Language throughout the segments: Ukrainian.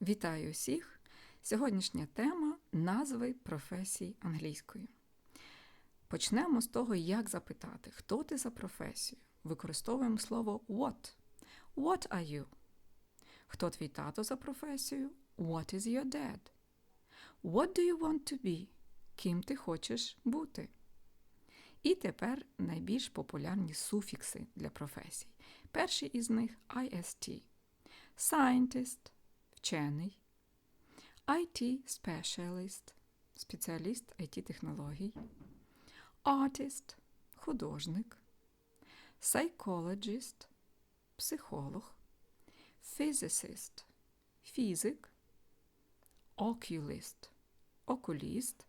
Вітаю усіх! Сьогоднішня тема назви професій англійською. Почнемо з того, як запитати, хто ти за професію. Використовуємо слово what. What are you? Хто твій тато за професію? What is your dad? What do you want to be? Ким ти хочеш бути? І тепер найбільш популярні суфікси для професій. Перший із них IST. Scientist – вчений. IT Specialist – спеціаліст IT-технологій. Artist – художник. Psychologist – психолог. Physicist – фізик. Oculist – окуліст.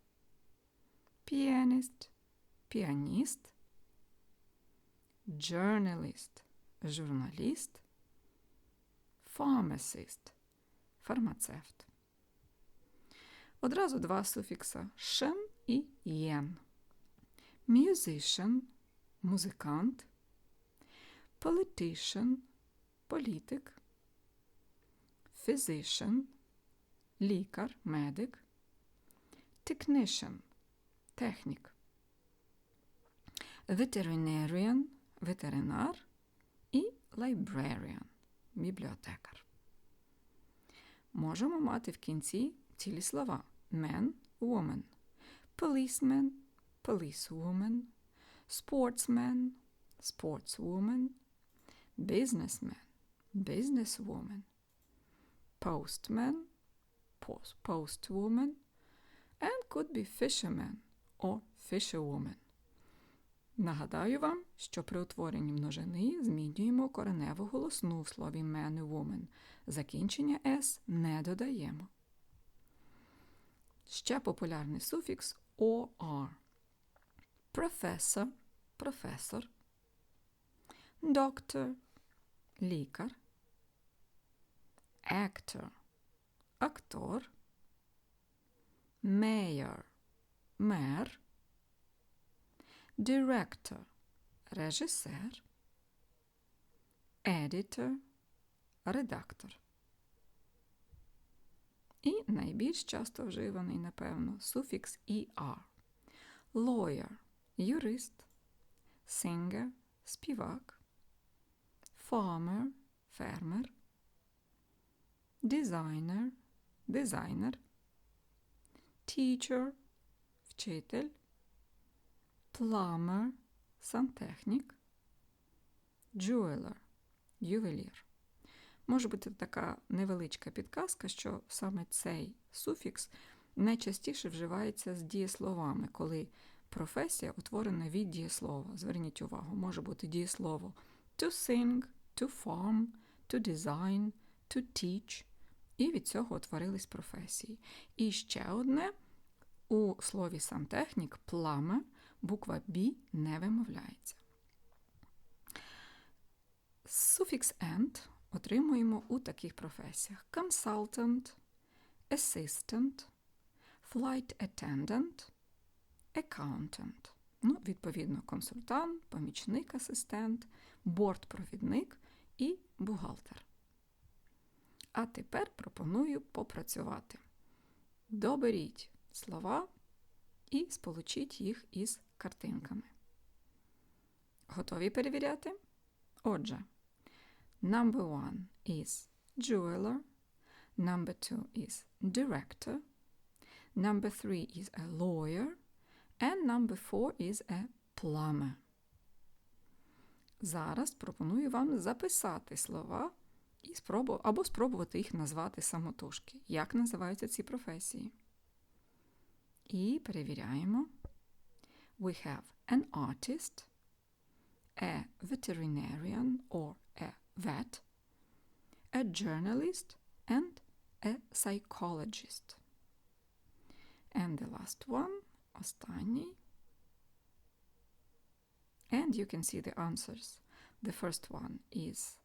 Pianist – піаніст. Journalist – журналіст. Pharmacist – фармацевт. Одразу два суфікса шен і єн. Musician – музикант. Politician – політик. Physician – лікар, медик. Technician – технік. Veterinarian – ветеринар. І librarian – бібліотекар. Можемо мати в кінці цілі слова man, woman, policeman, policewoman, sportsman, sportswoman, businessman, businesswoman, postman, post, postwoman, and could be fisherman or fisherwoman. Нагадаю вам, що при утворенні множини змінюємо кореневу голосну в слові man і woman. Закінчення S не додаємо. Ще популярний суфікс OR. Professor – професор. Doctor – лікар. Actor – актор. Mayor – мер. Director – режисер. Editor – редактор. І найбільш часто вживаний, напевно, суфікс ER. Lawyer – юрист. Singer – співак. Farmer – фермер. Designer – дизайнер. Teacher – вчитель. Plumber – сантехнік. Jeweler – ювелір. Може бути така невеличка підказка, що саме цей суфікс найчастіше вживається з дієсловами, коли професія утворена від дієслова. Зверніть увагу, може бути дієслово to sing, to farm, to design, to teach. І від цього утворились професії. І ще одне у слові сантехнік пламе буква B не вимовляється. Суфікс and отримуємо у таких професіях: consultant, assistant, flight attendant, accountant. Ну, відповідно, консультант, помічник асистент, бортпровідник і бухгалтер. А тепер пропоную попрацювати. Доберіть слова і сполучіть їх із картинками. Готові перевіряти? Отже. Number one is jeweler. Number two is director. Number three is a lawyer. And number four is a plumber. Зараз пропоную вам записати слова і спробу, або спробувати їх назвати самотужки. Як називаються ці професії? І перевіряємо. We have an artist, a veterinarian or a vet, a journalist, and a psychologist. And the last one, останній. And you can see the answers. The first one is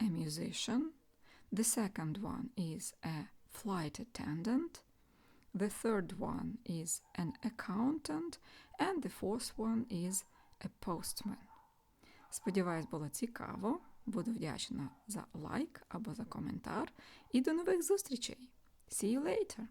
a musician. The second one is a flight attendant. The third one is an accountant. And the fourth one is a postman. Сподіваюсь, було цікаво. Буду вдячна за лайк або за коментар. І до нових зустрічей. See you later!